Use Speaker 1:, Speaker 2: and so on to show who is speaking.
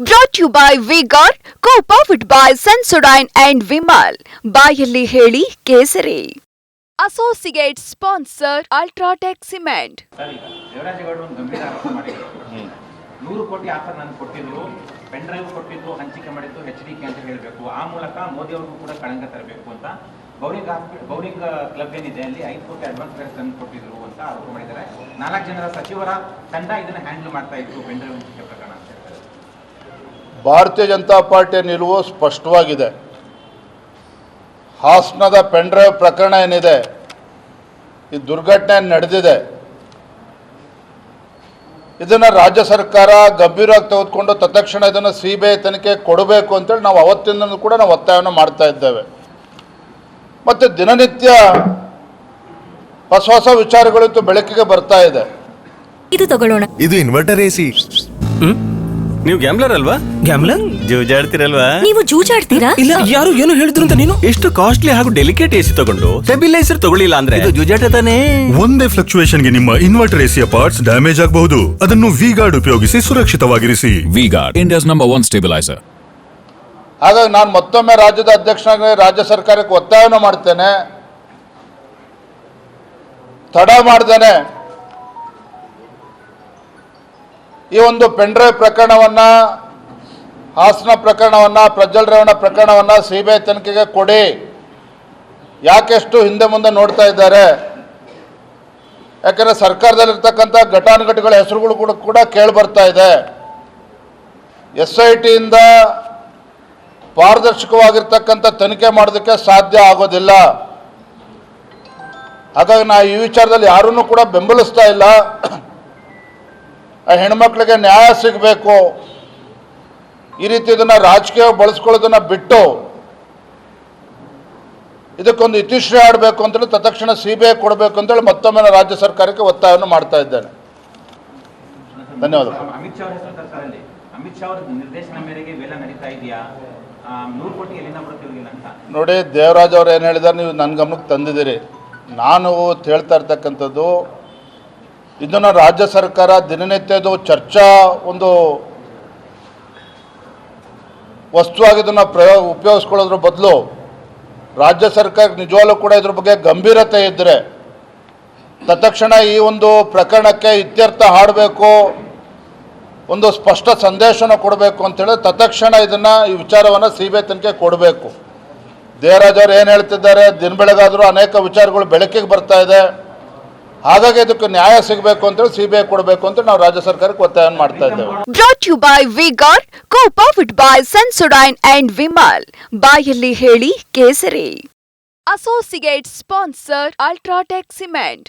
Speaker 1: Brought you by V Guard co powered by Sensodyne and Vimal ಬಾಯಲ್ಲಿ ಹೇಳಿ ಕೇಸರಿ. Associate sponsor UltraTech cement
Speaker 2: ನೂರು ಕೋಟಿ ಆಫರ್ ನಾನು ಕೊಟ್ಟಿದ್ರು, ಪೆನ್ ಡ್ರೈವ್ ಕೊಟ್ಟಿದ್ರು ಹಂಚಿಕೆ ಮಾಡಿದ್ದು ಎಚ್ ಡಿ ಕೆ ಅಂತ ಹೇಳಬೇಕು. ಆ ಮೂಲಕ ಮೋದಿ ಅವ್ರಿಗೂ ಕೂಡ ಕಳಂಕ ತರಬೇಕು ಅಂತ ಹಾಸ್ಪಿಟಲ್ ಬೌರಿಂಗ್ ಕ್ಲಬ್ ಏನಿದೆ ಅಲ್ಲಿ ಐದು ಕೋಟಿ ಅಡ್ವಾನ್ಸ್ ಬೇರೆ ತಂದು ಕೊಟ್ಟಿದ್ರು ಅಂತ ಆರೋಪ ಮಾಡಿದ್ದಾರೆ. ನಾಲ್ಕು ಜನರ ಸಚಿವರ ತಂಡ ಇದನ್ನು ಹ್ಯಾಂಡಲ್ ಮಾಡ್ತಾ ಇತ್ತು ಪೆನ್ ಡ್ರೈವ್ ಹಂಚಿಕೆ ಹೇಳ್ತಾರೆ
Speaker 3: ಭಾರತೀಯ ಜನತಾ ಪಾರ್ಟಿಯ ನಿಲುವು ಸ್ಪಷ್ಟವಾಗಿದೆ. ಹಾಸನದ ಪೆಂಡ್ರೈವ್ ಪ್ರಕರಣ ಏನಿದೆ? ಈ ದುರ್ಘಟನೆ ನಡೆದಿದೆ. ಇದನ್ನು ರಾಜ್ಯ ಸರ್ಕಾರ ಗಂಭೀರವಾಗಿ ತೆಗೆದುಕೊಂಡು ತತ್ಕ್ಷಣ ಇದನ್ನು ಸಿ ಬಿ ಐ ತನಿಖೆ ಕೊಡಬೇಕು ಅಂತೇಳಿ ನಾವು ಅವತ್ತಿಂದಲೂ ಕೂಡ ನಾವು ಒತ್ತಾಯವನ್ನು ಮಾಡ್ತಾ ಇದ್ದೇವೆ. ಮತ್ತು ದಿನನಿತ್ಯ ಹೊಸ ಹೊಸ ವಿಚಾರಗಳು ಬೆಳಕಿಗೆ ಬರ್ತಾ ಇದೆ.
Speaker 4: ಇದು ತಗೊಳ್ಳೋಣ.
Speaker 5: ಇದು ಇನ್ವರ್ಟರ್ ಎಸಿ
Speaker 6: ನೀವು ಗ್ಯಾಮ್ಲರ್ ಅಲ್ವಾ?
Speaker 7: ಗ್ಯಾಮ್ಲರ್
Speaker 6: ಜೂಜಾಡ್ತಿರಲ್ವಾ?
Speaker 4: ನೀವು ಜೂಜಾಡ್ತೀರಾ?
Speaker 7: ಇಲ್ಲ ಯಾರು ಏನು ಹೇಳಿದ್ರು ಅಂತ ನೀನು?
Speaker 6: ಎಷ್ಟು ಕಾಸ್ಟ್ಲಿ ಹಾಗೂ ಡೆಲಿಕೇಟ್ ಎಸಿ ತಗೊಂಡು ಸ್ಟೆಬಿಲೈಸರ್ ತಗೊಳ್ಳಿಲ್ಲ ಅಂದ್ರೆ? ಇದು ಜೂಜಾಟ ತಾನೇ.
Speaker 5: ಒಂದೇ ಫ್ಲಕ್ಚುಯೇಷನ್ಗೆ ನಿಮ್ಮ ಇನ್ವರ್ಟರ್ ಎಸಿಯ ಪಾರ್ಟ್ಸ್ ಡ್ಯಾಮೇಜ್ ಆಗಬಹುದು. ಅದನ್ನು ವಿ ಗಾರ್ಡ್ ಉಪಯೋಗಿಸಿ ಸುರಕ್ಷಿತವಾಗಿರಿಸಿ.
Speaker 8: V Guard India's number one stabiliser
Speaker 3: ಹಾಗಾಗಿ ನಾನು ಮತ್ತೊಮ್ಮೆ ರಾಜ್ಯದ ಅಧ್ಯಕ್ಷನಾಗಿ ರಾಜ್ಯ ಸರ್ಕಾರಕ್ಕೆ ಒತ್ತಾಯನ ಮಾಡ್ತೇನೆ. ತಡ ಮಾಡ್ದೇನೆ. ಈ ಒಂದು ಪೆಂಡ್ರೈವ್ ಪ್ರಕರಣವನ್ನು, ಹಾಸನ ಪ್ರಕರಣವನ್ನು ಪ್ರಜ್ವಲ್ ರೇವಣ ಪ್ರಕರಣವನ್ನು ಸಿ ತನಿಖೆಗೆ ಕೊಡಿ. ಯಾಕೆಷ್ಟು ಹಿಂದೆ ಮುಂದೆ ನೋಡ್ತಾ ಇದ್ದಾರೆ? ಯಾಕೆಂದರೆ ಸರ್ಕಾರದಲ್ಲಿರ್ತಕ್ಕಂಥ ಘಟಾನುಘಟಿಗಳ ಹೆಸರುಗಳು ಕೂಡ ಕೂಡ ಕೇಳಿ ಬರ್ತಾ ಇದೆ. ಎಸ್ ಐ ಟಿಯಿಂದ ಪಾರದರ್ಶಕವಾಗಿರ್ತಕ್ಕಂಥ ತನಿಖೆ ಮಾಡೋದಕ್ಕೆ ಸಾಧ್ಯ ಆಗೋದಿಲ್ಲ. ಹಾಗಾಗಿ ನಾ ಈ ವಿಚಾರದಲ್ಲಿ ಯಾರನ್ನೂ ಕೂಡ ಬೆಂಬಲಿಸ್ತಾ ಇಲ್ಲ. ಹೆಣ್ಮಕ್ಳಿಗೆ ನ್ಯಾಯ ಸಿಗಬೇಕು. ಈ ರೀತಿ ಇದನ್ನು ರಾಜಕೀಯ ಬಳಸ್ಕೊಳ್ಳೋದನ್ನ ಬಿಟ್ಟು ಇದಕ್ಕೊಂದು ಇತಿಶ್ರೀ ಆಡಬೇಕು ಅಂತೇಳಿ ತತ್ಕ್ಷಣ ಸಿ ಬಿ ಐ ಕೊಡಬೇಕು ಅಂತೇಳಿ ಮತ್ತೊಮ್ಮೆ ರಾಜ್ಯ ಸರ್ಕಾರಕ್ಕೆ ಒತ್ತಾಯವನ್ನು ಮಾಡ್ತಾ ಇದ್ದೇನೆ. ಧನ್ಯವಾದಗಳು. ನೋಡಿ ದೇವರಾಜ್ ಅವ್ರು ಏನು ಹೇಳಿದಾರೆ ನೀವು ನನ್ನ ಗಮನಕ್ಕೆ ತಂದಿದ್ದೀರಿ. ನಾನು ಹೇಳ್ತಾ ಇರ್ತಕ್ಕಂಥದ್ದು ಇದನ್ನು ರಾಜ್ಯ ಸರ್ಕಾರ ದಿನನಿತ್ಯದ ಚರ್ಚಾ ಒಂದು ವಸ್ತುವಾಗಿ ಇದನ್ನು ಪ್ರಯೋಗ ಉಪಯೋಗಿಸ್ಕೊಳ್ಳೋದ್ರ ಬದಲು ರಾಜ್ಯ ಸರ್ಕಾರ ನಿಜವಾಗ್ಲೂ ಕೂಡ ಇದ್ರ ಬಗ್ಗೆ ಗಂಭೀರತೆ ಇದ್ದರೆ ತತ್ಕ್ಷಣ ಈ ಒಂದು ಪ್ರಕರಣಕ್ಕೆ ಇತ್ಯರ್ಥ ಹಾಡಬೇಕು, ಒಂದು ಸ್ಪಷ್ಟ ಸಂದೇಶನ ಕೊಡಬೇಕು ಅಂತೇಳಿ ತತ್ಕ್ಷಣ ಇದನ್ನು ಈ ವಿಚಾರವನ್ನು ಸಿ ಬಿ ತನಿಖೆ ಕೊಡಬೇಕು. ದೇವರಾಜ್ ಅವರು ಏನು ಹೇಳ್ತಿದ್ದಾರೆ, ದಿನ ಬೆಳಗಾದರೂ ಅನೇಕ ವಿಚಾರಗಳು ಬೆಳಕಿಗೆ ಬರ್ತಾ ಇದೆ. ಹಾಗಾಗಿ ಇದಕ್ಕೆ ನ್ಯಾಯ ಸಿಗಬೇಕು ಅಂತ ಸಿಬಿಐ ಕೊಡಬೇಕು ಅಂತ ನಾವು ರಾಜ್ಯ ಸರ್ಕಾರಕ್ಕೆ ಒತ್ತಾಯ ಮಾಡ್ತಾ ಇದ್ದೇವೆ.
Speaker 1: Brought you by co powered by Sensodyne and Vimal ಬಾಯಲ್ಲಿ ಹೇಳಿ ಕೇಸರಿ. Associate sponsor UltraTech cement